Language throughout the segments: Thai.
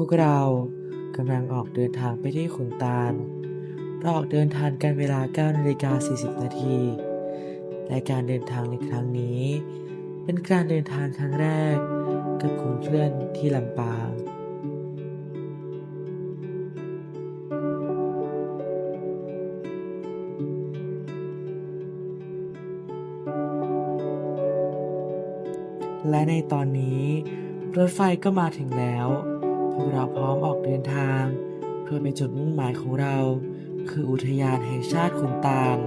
พวกเรากำลังออกเดินทางไปที่ขุนตาลเราออกเดินทางกันเวลา9นาฬิกา40 นาทีและการเดินทางในครั้งนี้ เป็นการเดินทางครั้งแรกกับกลุ่มเพื่อนที่ลำปางและในตอนนี้ รถไฟก็มาถึงแล้ว วกเราพร้อมออกเดินทาง เพื่อไปจุดมุ่งหมายของเรา คืออุทยานแห่งชาติขุนตาล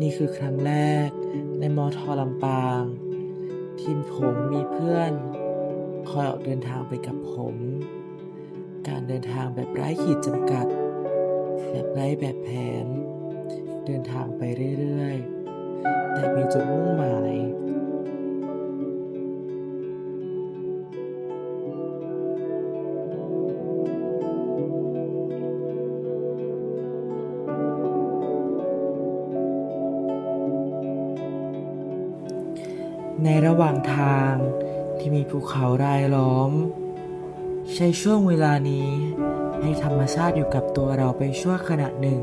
นี่คือครั้งแรกในมอทอลำปาง ทีมผมมีเพื่อน คอยออกเดินทางไปกับผม การเดินทางแบบไร้ขีดจำกัด แบบไร้แบบแผน เดินทางไปเรื่อยๆ แต่มีจุดมุ่งหมายในระหว่างทางที่มีภูเขารายล้อม ใช้ช่วงเวลานี้ ให้ธรรมชาติอยู่กับตัวเราไปชั่วขณะหนึ่ง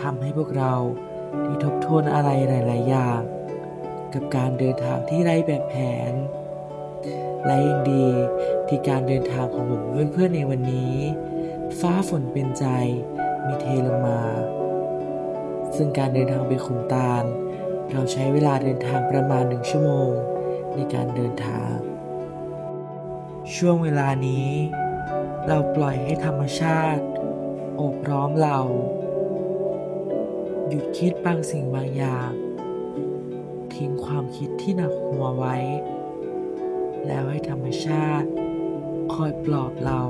ทำให้พวกเราได้ทบทวนอะไรหลาย ๆ อย่าง กับการเดินทางที่ไร้แบบแผน และยังดีที่การเดินทางของผมเพื่อน ๆ ในวันนี้ ฟ้าฝนเป็นใจมีเทลงมา ซึ่งการเดินทางไปขุนตาล เราใช้เวลาเดินทางประมาณหนึ่งชั่วโมงในการเดินทาง ช่วงเวลานี้ เราปล่อยให้ธรรมชาติโอบร้อมเรา หยุดคิดบางสิ่งบางอย่าง ทิ้งความคิดที่หนักหัวไว้ แล้วให้ธรรมชาติคอยปลอบเรา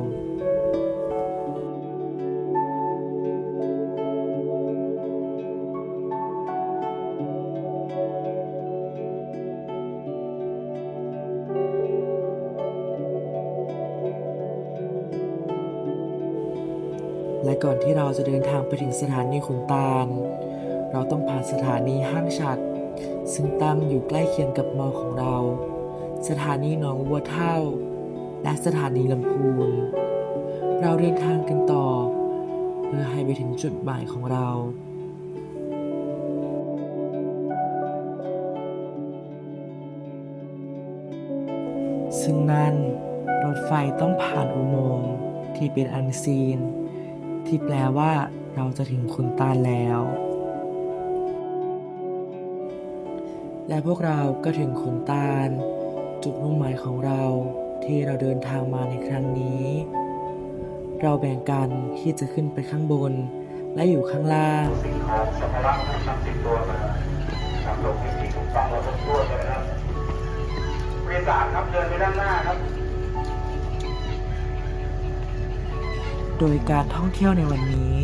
และก่อนที่เราจะเดินทางไปถึงสถานีขุนตาล เราต้องผ่านสถานีห้างฉัด ซึ่งตั้งอยู่ใกล้เคียงกับมอของเรา สถานีหนองวัวเท่า และสถานีลำพูน เราเดินทางกันต่อ เพื่อให้ไปถึงจุดหมายของเราซึ่งนั่นรถไฟต้องผ่านอุโมงค์ที่เป็นอันซีน ที่แปลว่าเราจะถึงคุณตาแล้ว และพวกเราก็ถึงขุนตาล จุดมุ่งหมายของเราที่เราเดินทางมาในครั้งนี้ เราแบ่งกันที่จะขึ้นไปข้างบน และอยู่ข้างล่างสิ่งของสัมภาระที่นำติดตัวมานำลงที่ถูกต้องและครบถ้วเลยนะครับผู้โดยสารครับเดินไปด้านหน้าครับ โดยการท่องเที่ยวในวันนี้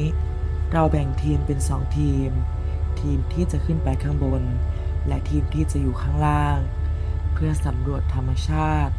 เราแบ่งทีมเป็นสองทีม ทีมที่จะขึ้นไปข้างบน และทีมที่จะอยู่ข้างล่าง เพื่อสำรวจธรรมชาติ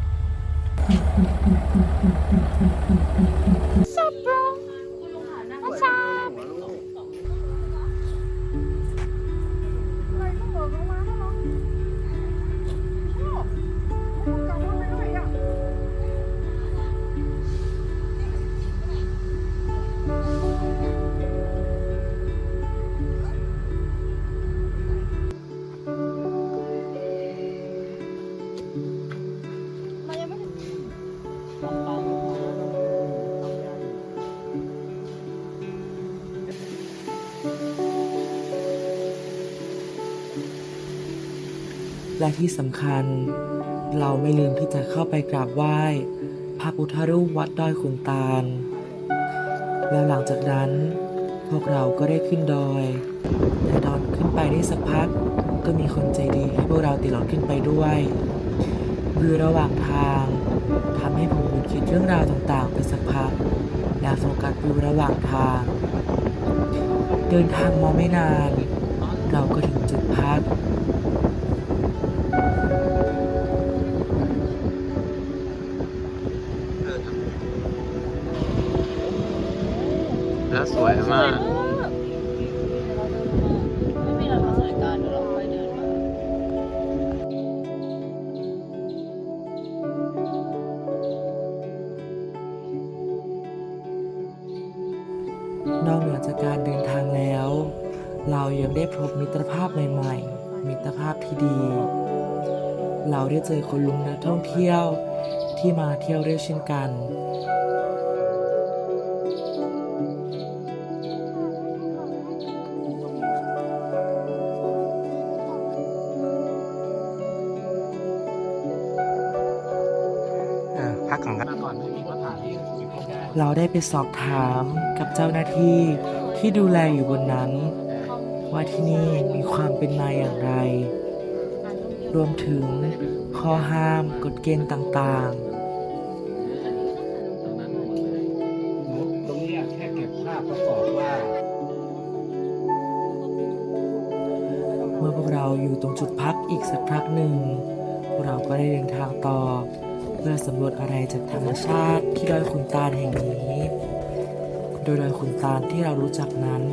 และที่สำคัญ เราไม่ลืมที่จะเข้าไปกราบไหว้พระพุทธรูปวัดดอยขุนตาล แล้วหลังจากนั้น พวกเราก็ได้ขึ้นดอยแต่ตอนขึ้นไปได้สักพัก ก็มีคนใจดีให้พวกเราติดรถขึ้นไปด้วยวิวระหว่างทางทำให้ผมหยุดคิดเรื่องราวต่างๆ ไปสักพักและโฟกัสวิวระหว่างทาง เดินทางมาไม่นาน เราก็ถึงจุดพัก สวยมาก ไม่มีเราสวยการเดี๋ยวเราค่เดินมา นอกเหนือจากการเดินทางแล้ว เรายังได้พบมิตรภาพใหม่ๆ มิตรภาพที่ดี เราได้เจอคนลุงนักท่องเที่ยวที่มาเที่ยวด้วยเช่นกัน เราได้ไปสอบถามกับเจ้าหน้าที่ที่ดูแลอยู่บนนั้น ว่าที่นี่มีความเป็นมาอย่างไร รวมถึงข้อห้ามกฎเกณฑ์ต่างตรงนี้แค่เก็บภาพประกอบว่าๆเมื่อพวกเราอยู่ตรงจุดพักอีกสักพักหนึ่งพวกเราก็ได้เดินทางต่อเพื่อสำรวจอะไรจากธรรมชาติที่ดอยขุนตาลแห่งนี้ โดยดอยขุนตาลที่เรารู้จักนั้น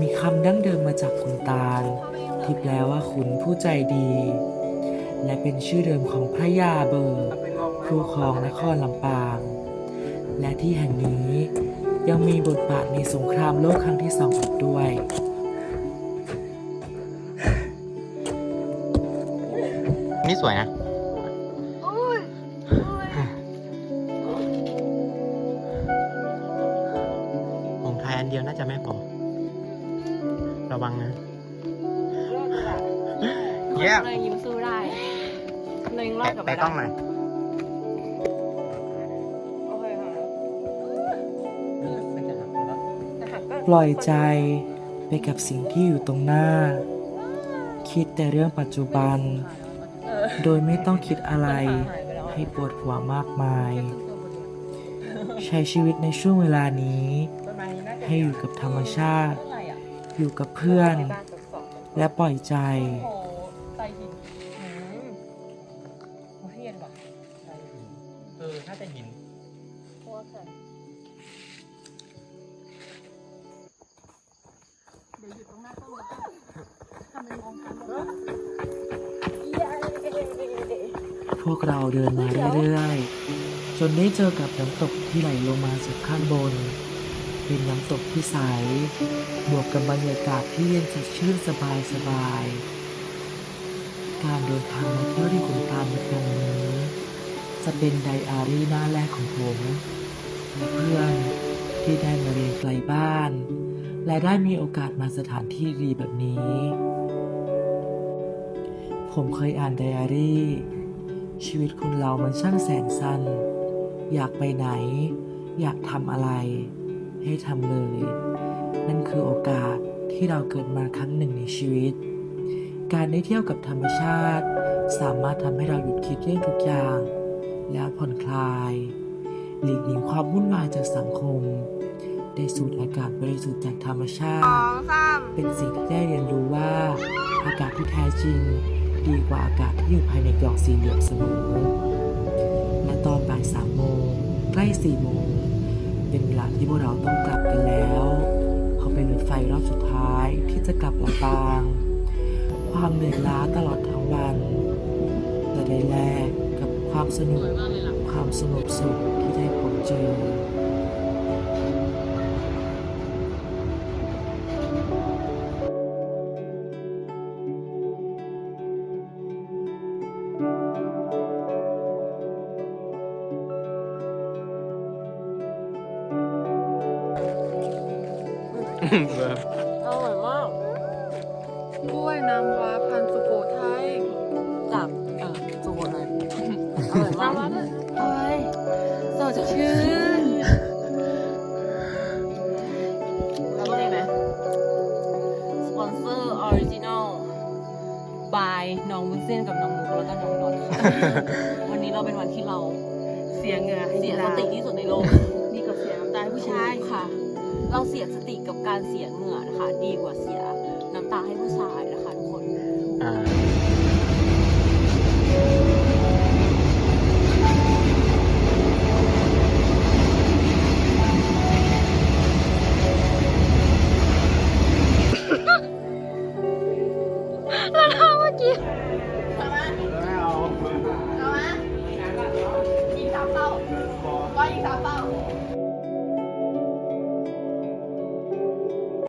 มีคำดั้งเดิมมาจากขุนตาล ที่แปลว่าขุนผู้ใจดี และเป็นชื่อเดิมของพระยาเบิกครูครองนครลำปาง และที่แห่งนี้ยังมีบทบาทในสงครามโลกครั้งที่สองอีกด้วยนี่สวยนะ เดียวน่าจะไม่พอ ระวังนะ เยี่ยม เลยยิ้มสู้ได้เลยยังรอแปะดกลับแปะกล้องหน่อยโอเคค่ะแต่หักก็ปล่อยใจไปกับสิ่งที่อยู่ตรงหน้า คิดแต่เรื่องปัจจุบัน เออโดยไม่ต้องคิดอะไรหายไปแล้วให้ปวดหัวมากมาย ใช้ชีวิตในช่วงเวลานี้ ให้อยู่กับธรรมชาติเท่าไหร่อะอยู่กับเพื่อนในบ้านสดและปล่อยใจๆโอ้โหใส่หินอืมโอ้ยเย็นว่ะเออน่าจะหินโคตรเลยเดี๋ยวอยู่ตรงหน้าต้นแล้วก็ทำเป็นมองทางลงเย้พวกเราเดินมาเรื่อยๆ จนได้เจอกับน้ำตกที่ไหลลงมาจากข้างบน เป็นน้ำตกที่ใส บวกกับบรรยากาศที่เย็นสดชื่นสบายสบาย การเดินทางมาเที่ยวที่ขุนตาลในครั้งนี้ จะเป็นไดอารี่หน้าแรกของผมและเพื่อนที่ได้มาเรียนไกลบ้าน และได้มีโอกาสมาสถานที่ดีแบบนี้ ผมเคยอ่านไดอารี่ ชีวิตคนเรามันช่างแสนสั้น อยากไปไหน อยากทำอะไร ให้ทำเลย นั่นคือโอกาสที่เราเกิดมาครั้งหนึ่งในชีวิต การได้เที่ยวกับธรรมชาติ สามารถทำให้เราหยุดคิดเรื่องทุกอย่าง แล้วผ่อนคลาย หลีกหนีความวุ่นวายจากสังคม ได้สูดอากาศบริสุทธิ์จากธรรมชาติ เป็นสิ่งที่ได้เรียนรู้ว่า อากาศที่แท้จริง ดีกว่าอากาศที่อยู่ภายในกล่องสี่เหลี่ยมเสมอและตอนบ่ายสามโมงใกล้สี่โมง เป็นเวลาที่พวกเราต้องกลับกันแล้ว เขาเป็นรถไฟรอบสุดท้ายที่จะกลับลำปาง ความเหนื่อยล้าตลอดทั้งวันแต่ได้แลกกับความสนุกความสงบสุขที่ได้พบเจอ อร่อยมากกล้วยน้ำว้าพันธุ์สุโขทัยจากเอ่อสุโขทัยอร่อยมากโอ้ยสดชื่นแล้วก็เลยไหมสปอนเซอร์ออริจินอลบายน้องวุ้นเส้นกับน้องมุกแล้วก็น้องนนท์ค่ะวันนี้เราเป็นวันที่เราเสียเหงื่อเสียสติที่สุดในโลกดีกว่าเสียน้ำตาให้ผู้ชายค่ะ เราเสียสติกับการเสียเหงื่อนะคะ ดีกว่าเสียน้ำตาให้ผู้ชายนะคะทุกคน อ่า